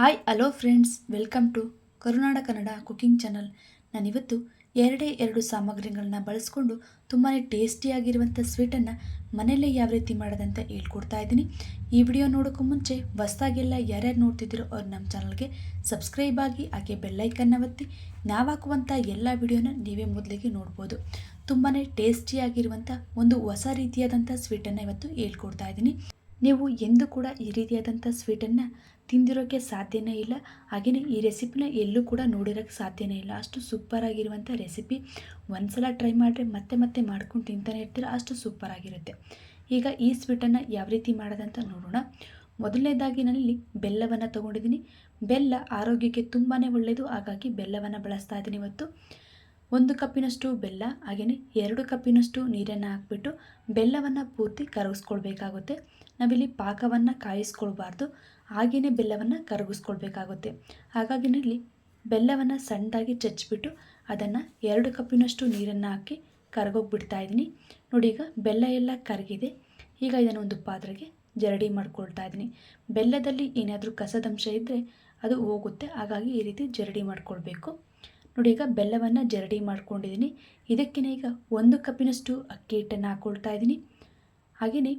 Hi hello friends welcome to Karunada Kannada cooking channel ನಾನಿವತ್ತು ಎರಡೇ ಎರಡು ಸಾಮಗ್ರಿಗಳನ್ನ ಬಳಸ್ಕೊಂಡು ತುಂಬಾ ಟೇಸ್ಟಿಯಾಗಿರುವಂಥ ಸ್ವೀಟನ್ನು ಮನೆಯಲ್ಲೇ ಯಾವ ರೀತಿ ಮಾಡೋದಂತ ಹೇಳ್ಕೊಡ್ತಾ ಇದ್ದೀನಿ. ಈ ವಿಡಿಯೋ ನೋಡೋಕ್ಕೂ ಮುಂಚೆ ಹೊಸ್ದಾಗೆಲ್ಲ ಯಾರ್ಯಾರು ನೋಡ್ತಿದ್ದೀರೋ ಅವ್ರು ನಮ್ಮ ಚಾನಲ್ಗೆ ಸಬ್ಸ್ಕ್ರೈಬ್ ಆಗಿ, ಹಾಗೆ ಬೆಲ್ಲೈಕನ್ನ ಒತ್ತಿ, ನಾವು ಹಾಕುವಂಥ ಎಲ್ಲ ವಿಡಿಯೋನ ನೀವೇ ಮೊದಲಿಗೆ ನೋಡ್ಬೋದು. ತುಂಬಾ ಟೇಸ್ಟಿಯಾಗಿರುವಂಥ ಒಂದು ಹೊಸ ರೀತಿಯಾದಂಥ ಸ್ವೀಟನ್ನು ಇವತ್ತು ಹೇಳ್ಕೊಡ್ತಾ ಇದ್ದೀನಿ. ನೀವು ಎಂದೂ ಕೂಡ ಈ ರೀತಿಯಾದಂಥ ಸ್ವೀಟನ್ನು ತಿಂದಿರೋಕ್ಕೆ ಸಾಧ್ಯನೇ ಇಲ್ಲ. ಹಾಗೆಯೇ ಈ ರೆಸಿಪಿನ ಎಲ್ಲೂ ಕೂಡ ನೋಡಿರೋಕ್ಕೆ ಸಾಧ್ಯನೇ ಇಲ್ಲ. ಅಷ್ಟು ಸೂಪರ್ ಆಗಿರುವಂಥ ರೆಸಿಪಿ. ಒಂದ್ಸಲ ಟ್ರೈ ಮಾಡಿದ್ರೆ ಮತ್ತೆ ಮತ್ತೆ ಮಾಡ್ಕೊಂಡು ತಿಂತಾನೆ ಇರ್ತೀರ, ಅಷ್ಟು ಸೂಪರ್ ಆಗಿರುತ್ತೆ ಈಗ ಈ ಸ್ವೀಟನ್ನು ಯಾವ ರೀತಿ ಮಾಡೋದಂತ ನೋಡೋಣ. ಮೊದಲನೇದಾಗಿ ನಾನಿಲ್ಲಿ ಬೆಲ್ಲವನ್ನು ತೊಗೊಂಡಿದ್ದೀನಿ. ಬೆಲ್ಲ ಆರೋಗ್ಯಕ್ಕೆ ತುಂಬಾ ಒಳ್ಳೆಯದು ಹಾಗಾಗಿ ಬೆಲ್ಲವನ್ನು ಬಳಸ್ತಾ ಇದ್ದೀನಿ ಇವತ್ತು. ಒಂದು ಕಪ್ಪಿನಷ್ಟು ಬೆಲ್ಲ ಹಾಗೆಯೇ ಎರಡು ಕಪ್ಪಿನಷ್ಟು ನೀರನ್ನು ಹಾಕ್ಬಿಟ್ಟು ಬೆಲ್ಲವನ್ನು ಪೂರ್ತಿ ಕರಗಿಸ್ಕೊಳ್ಬೇಕಾಗುತ್ತೆ. ನಾವಿಲ್ಲಿ ಪಾಕವನ್ನು ಕಾಯಿಸ್ಕೊಳ್ಬಾರ್ದು ಹಾಗೆಯೇ ಬೆಲ್ಲವನ್ನು ಕರಗಿಸ್ಕೊಳ್ಬೇಕಾಗುತ್ತೆ. ಹಾಗಾಗಿ ಇಲ್ಲಿ ಬೆಲ್ಲವನ್ನು ಸಣ್ಣದಾಗಿ ಚಚ್ಚಿಬಿಟ್ಟು ಅದನ್ನು ಎರಡು ಕಪ್ಪಿನಷ್ಟು ನೀರನ್ನು ಹಾಕಿ ಕರಗೋಗ್ಬಿಡ್ತಾ ಇದ್ದೀನಿ. ನೋಡಿ, ಈಗ ಬೆಲ್ಲ ಎಲ್ಲ ಕರಗಿದೆ. ಈಗ ಇದನ್ನು ಒಂದು ಪಾತ್ರೆಗೆ ಜರಡಿ ಮಾಡ್ಕೊಳ್ತಾ ಇದ್ದೀನಿ. ಬೆಲ್ಲದಲ್ಲಿ ಏನಾದರೂ ಕಸದಂಶ ಇದ್ದರೆ ಅದು ಹೋಗುತ್ತೆ. ಹಾಗಾಗಿ ಈ ರೀತಿ ಜರಡಿ ಮಾಡ್ಕೊಳ್ಬೇಕು. ನೋಡಿ, ಈಗ ಬೆಲ್ಲವನ್ನು ಜರಡಿ ಮಾಡ್ಕೊಂಡಿದ್ದೀನಿ. ಇದಕ್ಕೆ ಈಗ ಒಂದು ಕಪ್ಪಿನಷ್ಟು ಅಕ್ಕಿ ಹಿಟ್ಟನ್ನು ಹಾಕ್ಕೊಳ್ತಾ ಇದ್ದೀನಿ. ಹಾಗೆಯೇ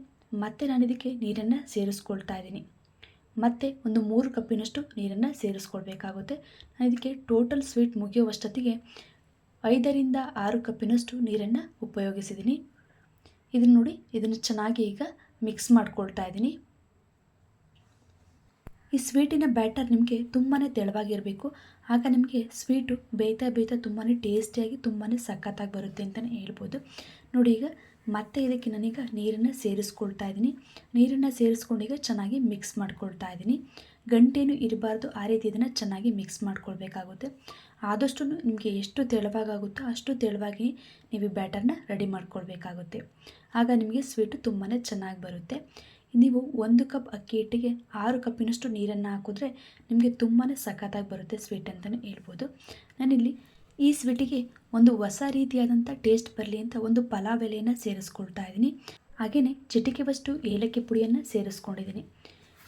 ಮತ್ತೆ ನಾನು ಇದಕ್ಕೆ ನೀರನ್ನು ಸೇರಿಸ್ಕೊಳ್ತಾ ಇದ್ದೀನಿ. ಮತ್ತೆ ಒಂದು ಮೂರು ಕಪ್ಪಿನಷ್ಟು ನೀರನ್ನು ಸೇರಿಸ್ಕೊಳ್ಬೇಕಾಗುತ್ತೆ. ನಾನು ಇದಕ್ಕೆ ಟೋಟಲ್ ಸ್ವೀಟ್ ಮುಗಿಯುವಷ್ಟೊತ್ತಿಗೆ ಐದರಿಂದ ಆರು ಕಪ್ಪಿನಷ್ಟು ನೀರನ್ನು ಉಪಯೋಗಿಸಿದ್ದೀನಿ. ಇದನ್ನು ನೋಡಿ, ಇದನ್ನು ಚೆನ್ನಾಗಿ ಈಗ ಮಿಕ್ಸ್ ಮಾಡ್ಕೊಳ್ತಾ ಇದ್ದೀನಿ. ಈ ಸ್ವೀಟಿನ ಬ್ಯಾಟರ್ ನಿಮಗೆ ತುಂಬಾ ತೆಳುವಾಗಿರಬೇಕು. ಆಗ ನಿಮಗೆ ಸ್ವೀಟು ಬೇಯ್ತಾ ಬೇಯ್ತಾ ತುಂಬಾ ಟೇಸ್ಟಿಯಾಗಿ ತುಂಬಾ ಸಖತ್ತಾಗಿ ಬರುತ್ತೆ ಅಂತಲೇ ಹೇಳ್ಬೋದು. ನೋಡಿ ಈಗ ಮತ್ತೆ ಇದಕ್ಕೆ ನಾನೀಗ ನೀರನ್ನು ಸೇರಿಸ್ಕೊಳ್ತಾ ಇದ್ದೀನಿ. ನೀರನ್ನು ಸೇರಿಸ್ಕೊಂಡು ಈಗ ಚೆನ್ನಾಗಿ ಮಿಕ್ಸ್ ಮಾಡ್ಕೊಳ್ತಾ ಇದ್ದೀನಿ. ಗಂಟೇನು ಇರಬಾರ್ದು, ಆ ರೀತಿ ಇದನ್ನು ಚೆನ್ನಾಗಿ ಮಿಕ್ಸ್ ಮಾಡ್ಕೊಳ್ಬೇಕಾಗುತ್ತೆ. ಆದಷ್ಟು ನಿಮಗೆ ಎಷ್ಟು ತೆಳುವಾಗುತ್ತೋ ಅಷ್ಟು ತೆಳುವಾಗಿ ನೀವು ಈ ಬ್ಯಾಟರ್ನ ರೆಡಿ ಮಾಡ್ಕೊಳ್ಬೇಕಾಗುತ್ತೆ. ಆಗ ನಿಮಗೆ ಸ್ವೀಟು ತುಂಬಾ ಚೆನ್ನಾಗಿ ಬರುತ್ತೆ. ನೀವು ಒಂದು ಕಪ್ ಅಕ್ಕಿ ಹಿಟ್ಟಿಗೆ ಆರು ಕಪ್ಪಿನಷ್ಟು ನೀರನ್ನು ಹಾಕಿದ್ರೆ ನಿಮಗೆ ತುಂಬಾ ಸಖತ್ತಾಗಿ ಬರುತ್ತೆ ಸ್ವೀಟ್ ಅಂತಲೇ ಹೇಳ್ಬೋದು. ನಾನಿಲ್ಲಿ ಈ ಸ್ವೀಟಿಗೆ ಒಂದು ಹೊಸ ರೀತಿಯಾದಂಥ ಟೇಸ್ಟ್ ಬರಲಿ ಅಂತ ಒಂದು ಪಲಾವ್ ಎಲೆಯನ್ನು ಸೇರಿಸ್ಕೊಳ್ತಾ ಇದ್ದೀನಿ. ಹಾಗೆಯೇ ಚಿಟಿಕೆವಷ್ಟು ಏಲಕ್ಕಿ ಪುಡಿಯನ್ನು ಸೇರಿಸ್ಕೊಂಡಿದ್ದೀನಿ.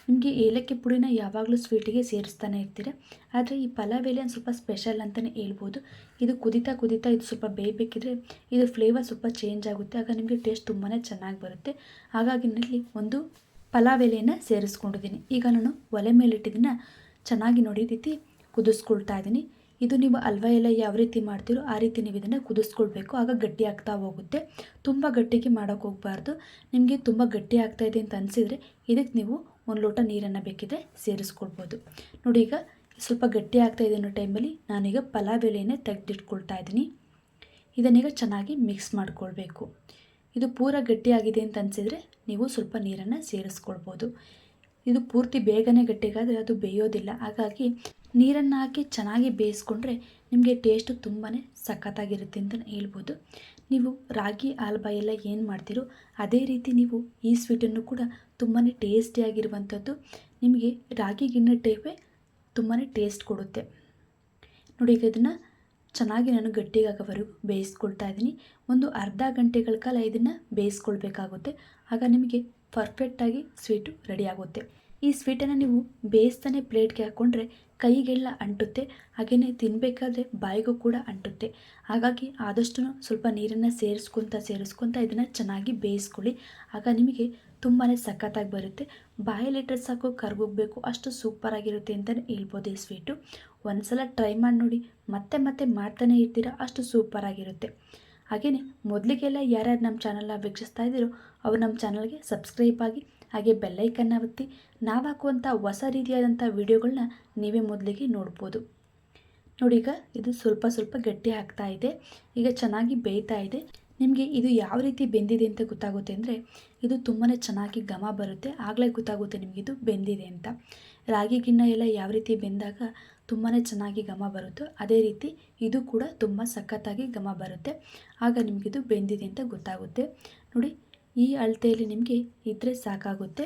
ನಿಮಗೆ ಏಲಕ್ಕಿ ಪುಡಿನ ಯಾವಾಗಲೂ ಸ್ವೀಟಿಗೆ ಸೇರಿಸ್ತಾನೆ ಇರ್ತೀರ? ಆದರೆ ಈ ಪಲಾವ್ ಎಲೆ ಸ್ವಲ್ಪ ಸ್ಪೆಷಲ್ ಅಂತಲೇ ಹೇಳ್ಬೋದು. ಇದು ಕುದಿತಾ ಕುದಿತಾ ಇದು ಸ್ವಲ್ಪ ಬೇಯಬೇಕಿದ್ರೆ ಇದು ಫ್ಲೇವರ್ ಸ್ವಲ್ಪ ಚೇಂಜ್ ಆಗುತ್ತೆ. ಆಗ ನಿಮಗೆ ಟೇಸ್ಟ್ ತುಂಬಾ ಚೆನ್ನಾಗಿ ಬರುತ್ತೆ. ಹಾಗಾಗಿ ನಲ್ಲಿ ಒಂದು ಪಲಾವ್ ಎಲೆಯನ್ನು ಸೇರಿಸ್ಕೊಂಡಿದ್ದೀನಿ. ಈಗ ನಾನು ಒಲೆ ಮೇಲಿಟ್ಟಿದ್ದನ್ನು ಚೆನ್ನಾಗಿ ನೋಡಿ ರೀತಿ ಕುದಿಸ್ಕೊಳ್ತಾ ಇದ್ದೀನಿ. ಇದು ನೀವು ಅಲ್ವ ಎಲ್ಲ ಯಾವ ರೀತಿ ಮಾಡ್ತೀರೋ ಆ ರೀತಿ ನೀವು ಇದನ್ನು ಕುದಿಸ್ಕೊಳ್ಬೇಕು. ಆಗ ಗಟ್ಟಿ ಆಗ್ತಾ ಹೋಗುತ್ತೆ. ತುಂಬ ಗಟ್ಟಿಗೆ ಮಾಡೋಕ್ಕೆ ಹೋಗಬಾರ್ದು. ನಿಮಗೆ ತುಂಬ ಗಟ್ಟಿ ಆಗ್ತಾಯಿದೆ ಅಂತ ಅನಿಸಿದರೆ ಇದಕ್ಕೆ ನೀವು ಒಂದು ಲೋಟ ನೀರನ್ನು ಬೇಕಿದ್ರೆ ಸೇರಿಸ್ಕೊಳ್ಬೋದು. ನೋಡಿ ಈಗ ಸ್ವಲ್ಪ ಗಟ್ಟಿ ಆಗ್ತಾ ಇದೆ ಅನ್ನೋ ಟೈಮಲ್ಲಿ ನಾನೀಗ ಪಲಾವ್ ಎಲೆಯನ್ನೇ ತೆಗೆದಿಟ್ಕೊಳ್ತಾ ಇದ್ದೀನಿ. ಇದನ್ನೀಗ ಚೆನ್ನಾಗಿ ಮಿಕ್ಸ್ ಮಾಡ್ಕೊಳ್ಬೇಕು. ಇದು ಪೂರ ಗಟ್ಟಿಯಾಗಿದೆ ಅಂತ ಅನಿಸಿದರೆ ನೀವು ಸ್ವಲ್ಪ ನೀರನ್ನು ಸೇರಿಸ್ಕೊಳ್ಬೋದು. ಇದು ಪೂರ್ತಿ ಬೇಗನೆ ಗಟ್ಟಿಗಾದರೆ ಅದು ಬೇಯೋದಿಲ್ಲ. ಹಾಗಾಗಿ ನೀರನ್ನು ಹಾಕಿ ಚೆನ್ನಾಗಿ ಬೇಯಿಸ್ಕೊಂಡ್ರೆ ನಿಮಗೆ ಟೇಸ್ಟ್ ತುಂಬಾ ಸಖತ್ತಾಗಿರುತ್ತೆ ಅಂತ ಹೇಳ್ಬೋದು. ನೀವು ರಾಗಿ ಆಲ್ಬಾ ಏನು ಮಾಡ್ತೀರೋ ಅದೇ ರೀತಿ ನೀವು ಈ ಸ್ವೀಟನ್ನು ಕೂಡ ತುಂಬಾ ಟೇಸ್ಟಿಯಾಗಿರುವಂಥದ್ದು ನಿಮಗೆ ರಾಗಿ ಗಿಣ್ಣೆ ಟೈಪೇ ತುಂಬಾ ಟೇಸ್ಟ್ ಕೊಡುತ್ತೆ. ನೋಡಿ, ಈಗ ಇದನ್ನು ಚೆನ್ನಾಗಿ ನಾನು ಗಟ್ಟಿಗಾಗೋವರೆಗೂ ಬೇಯಿಸ್ಕೊಳ್ತಾ ಇದ್ದೀನಿ. ಒಂದು ಅರ್ಧ ಗಂಟೆಗಳ ಕಾಲ ಇದನ್ನು ಬೇಯಿಸ್ಕೊಳ್ಬೇಕಾಗುತ್ತೆ. ಆಗ ನಿಮಗೆ ಪರ್ಫೆಕ್ಟಾಗಿ ಸ್ವೀಟು ರೆಡಿ ಆಗುತ್ತೆ. ಈ ಸ್ವೀಟನ್ನು ನೀವು ಬೇಯಿಸ್ತಾನೆ ಪ್ಲೇಟ್ಗೆ ಹಾಕ್ಕೊಂಡ್ರೆ ಕೈಗೆಲ್ಲ ಅಂಟುತ್ತೆ ಹಾಗೆಯೇ ತಿನ್ನಬೇಕಾದ್ರೆ ಬಾಯಿಗೂ ಕೂಡ ಅಂಟುತ್ತೆ. ಹಾಗಾಗಿ ಆದಷ್ಟು ಸ್ವಲ್ಪ ನೀರನ್ನು ಸೇರಿಸ್ಕೊತ ಸೇರಿಸ್ಕೊತ ಇದನ್ನು ಚೆನ್ನಾಗಿ ಬೇಯಿಸ್ಕೊಳ್ಳಿ. ಆಗ ನಿಮಗೆ ತುಂಬಾ ಸಖತ್ತಾಗಿ ಬರುತ್ತೆ. ಬಾಯಲ್ಲಿಟ್ಟರೆ ಸಾಕು, ಕರ್ಗೋಗ್ಬೇಕು, ಅಷ್ಟು ಸೂಪರಾಗಿರುತ್ತೆ ಅಂತಲೇ ಹೇಳ್ಬೋದು ಈ ಸ್ವೀಟು. ಒಂದು ಸಲ ಟ್ರೈ ಮಾಡಿ ನೋಡಿ, ಮತ್ತೆ ಮತ್ತೆ ಮಾಡ್ತಾನೆ ಇರ್ತೀರ, ಅಷ್ಟು ಸೂಪರಾಗಿರುತ್ತೆ ಹಾಗೆಯೇ ಮೊದಲಿಗೆಲ್ಲ ಯಾರ್ಯಾರು ನಮ್ಮ ಚಾನಲ್ನ ವೀಕ್ಷಿಸ್ತಾ ಇದ್ದೀರೋ ಅವರು ನಮ್ಮ ಚಾನಲ್ಗೆ ಸಬ್ಸ್ಕ್ರೈಬ್ ಆಗಿ ಹಾಗೆ ಬೆಲ್ಲೈಕನ್ನ ಒತ್ತಿ ನಾವು ಹಾಕುವಂಥ ಹೊಸ ರೀತಿಯಾದಂಥ ವೀಡಿಯೋಗಳನ್ನ ನೀವೇ ಮೊದಲಿಗೆ ನೋಡ್ಬೋದು. ನೋಡಿ ಈಗ ಇದು ಸ್ವಲ್ಪ ಸ್ವಲ್ಪ ಗಟ್ಟಿ ಆಗ್ತಾ ಇದೆ. ಈಗ ಚೆನ್ನಾಗಿ ಬೇಯ್ತಾ ಇದೆ. ನಿಮಗೆ ಇದು ಯಾವ ರೀತಿ ಬೆಂದಿದೆ ಅಂತ ಗೊತ್ತಾಗುತ್ತೆ ಅಂದರೆ ಇದು ತುಂಬಾ ಚೆನ್ನಾಗಿ ಘಮ ಬರುತ್ತೆ. ಆಗಲೇ ಗೊತ್ತಾಗುತ್ತೆ ಇದು ಬೆಂದಿದೆ ಅಂತ. ರಾಗಿ ಗಿಣ್ಣ ಎಲ್ಲ ಯಾವ ರೀತಿ ಬೆಂದಾಗ ತುಂಬಾ ಚೆನ್ನಾಗಿ ಘಮ ಬರುತ್ತೋ ಅದೇ ರೀತಿ ಇದು ಕೂಡ ತುಂಬ ಸಖತ್ತಾಗಿ ಘಮ ಬರುತ್ತೆ. ಆಗ ನಿಮಗಿದು ಬೆಂದಿದೆ ಅಂತ ಗೊತ್ತಾಗುತ್ತೆ. ನೋಡಿ ಈ ಅಳತೆಯಲ್ಲಿ ನಿಮಗೆ ಇದ್ದರೆ ಸಾಕಾಗುತ್ತೆ.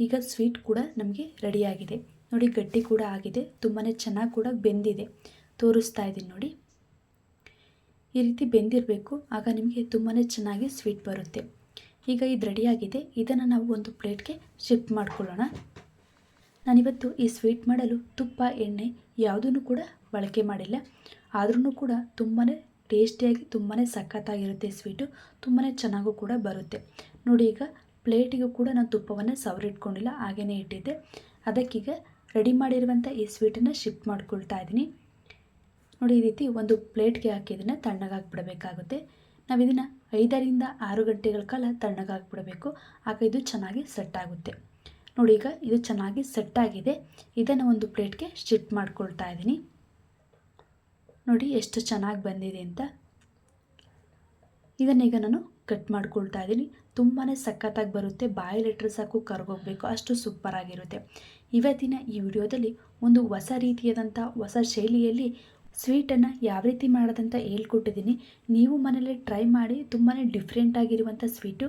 ಈಗ ಸ್ವೀಟ್ ಕೂಡ ನಮಗೆ ರೆಡಿಯಾಗಿದೆ. ನೋಡಿ ಗಟ್ಟಿ ಕೂಡ ಆಗಿದೆ. ತುಂಬಾ ಚೆನ್ನಾಗಿ ಕೂಡ ಬೆಂದಿದೆ. ತೋರಿಸ್ತಾ ಇದ್ದೀನಿ ನೋಡಿ. ಈ ರೀತಿ ಬೆಂದಿರಬೇಕು. ಆಗ ನಿಮಗೆ ತುಂಬಾ ಚೆನ್ನಾಗಿ ಸ್ವೀಟ್ ಬರುತ್ತೆ. ಈಗ ಇದು ರೆಡಿಯಾಗಿದೆ. ಇದನ್ನು ನಾವು ಒಂದು ಪ್ಲೇಟ್ಗೆ ಶಿಫ್ಟ್ ಮಾಡ್ಕೊಳ್ಳೋಣ. ನಾನಿವತ್ತು ಈ ಸ್ವೀಟ್ ಮಾಡಲು ತುಪ್ಪ, ಎಣ್ಣೆ ಯಾವುದನ್ನು ಕೂಡ ಬಳಕೆ ಮಾಡಿಲ್ಲ. ಆದ್ರೂ ಕೂಡ ತುಂಬಾ ಟೇಸ್ಟಿಯಾಗಿ ತುಂಬಾ ಸಖತ್ತಾಗಿರುತ್ತೆ ಸ್ವೀಟು. ತುಂಬಾ ಚೆನ್ನಾಗೂ ಕೂಡ ಬರುತ್ತೆ. ನೋಡಿ ಈಗ ಪ್ಲೇಟಿಗೂ ಕೂಡ ನಾನು ತುಪ್ಪವನ್ನು ಸವರಿಟ್ಕೊಂಡಿಲ್ಲ ಹಾಗೇ ಇಟ್ಟಿದ್ದೆ. ಅದಕ್ಕೀಗ ರೆಡಿ ಮಾಡಿರುವಂಥ ಈ ಸ್ವೀಟನ್ನು ಶಿಫ್ಟ್ ಮಾಡ್ಕೊಳ್ತಾ ಇದ್ದೀನಿ. ನೋಡಿ ಈ ರೀತಿ ಒಂದು ಪ್ಲೇಟ್ಗೆ ಹಾಕಿ ಇದನ್ನು ತಣ್ಣಗಾಕ್ಬಿಡಬೇಕಾಗುತ್ತೆ ನಾವು ಇದನ್ನು ಐದರಿಂದ ಆರು ಗಂಟೆಗಳ ಕಾಲ ತಣ್ಣಗಾಕ್ಬಿಡಬೇಕು ಆಗ ಇದು ಚೆನ್ನಾಗಿ ಸೆಟ್ ಆಗುತ್ತೆ. ನೋಡಿ ಈಗ ಇದು ಚೆನ್ನಾಗಿ ಸೆಟ್ ಆಗಿದೆ. ಇದನ್ನು ಒಂದು ಪ್ಲೇಟ್ಗೆ ಶಿಫ್ಟ್ ಮಾಡ್ಕೊಳ್ತಾ ಇದ್ದೀನಿ. ನೋಡಿ ಎಷ್ಟು ಚೆನ್ನಾಗಿ ಬಂದಿದೆ ಅಂತ. ಇದನ್ನೀಗ ನಾನು ಕಟ್ ಮಾಡ್ಕೊಳ್ತಾ ಇದ್ದೀನಿ. ತುಂಬಾ ಸಖತ್ತಾಗಿ ಬರುತ್ತೆ. ಬಾಯಲ್ಲಿಟ್ಟರೆ ಸಾಕು ಕರ್ಗೋಗ್ಬೇಕು. ಅಷ್ಟು ಸೂಪರಾಗಿರುತ್ತೆ ಇವತ್ತಿನ ಈ ವಿಡಿಯೋದಲ್ಲಿ ಒಂದು ಹೊಸ ರೀತಿಯಾದಂಥ ಹೊಸ ಶೈಲಿಯಲ್ಲಿ ಸ್ವೀಟನ್ನು ಯಾವ ರೀತಿ ಮಾಡೋದಂತ ಹೇಳ್ಕೊಟ್ಟಿದ್ದೀನಿ. ನೀವು ಮನೇಲಿ ಟ್ರೈ ಮಾಡಿ ತುಂಬಾ ಡಿಫ್ರೆಂಟಾಗಿರುವಂಥ ಸ್ವೀಟು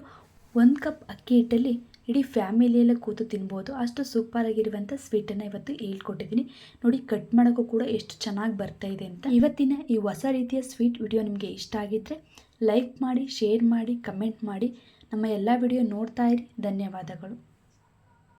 ಒಂದು ಕಪ್ ಅಕ್ಕಿ ಹಿಟ್ಟಲ್ಲಿ ಇಡೀ ಫ್ಯಾಮಿಲಿಯೆಲ್ಲ ಕೂತು ತಿನ್ಬೋದು. ಅಷ್ಟು ಸೂಪರಾಗಿರುವಂಥ ಸ್ವೀಟನ್ನು ಇವತ್ತು ಹೇಳ್ಕೊಟ್ಟಿದ್ದೀನಿ. ನೋಡಿ ಕಟ್ ಮಾಡೋಕ್ಕೂ ಕೂಡ ಎಷ್ಟು ಚೆನ್ನಾಗಿ ಬರ್ತಾ ಇದೆ ಅಂತ. ಇವತ್ತಿನ ಈ ಹೊಸ ರೀತಿಯ ಸ್ವೀಟ್ ವಿಡಿಯೋ ನಿಮಗೆ ಇಷ್ಟ ಆಗಿದ್ದರೆ ಲೈಕ್ ಮಾಡಿ ಶೇರ್ ಮಾಡಿ ಕಮೆಂಟ್ ಮಾಡಿ. ನಮ್ಮ ಎಲ್ಲ ವಿಡಿಯೋ ನೋಡ್ತಾ ಇರಿ. ಧನ್ಯವಾದಗಳು.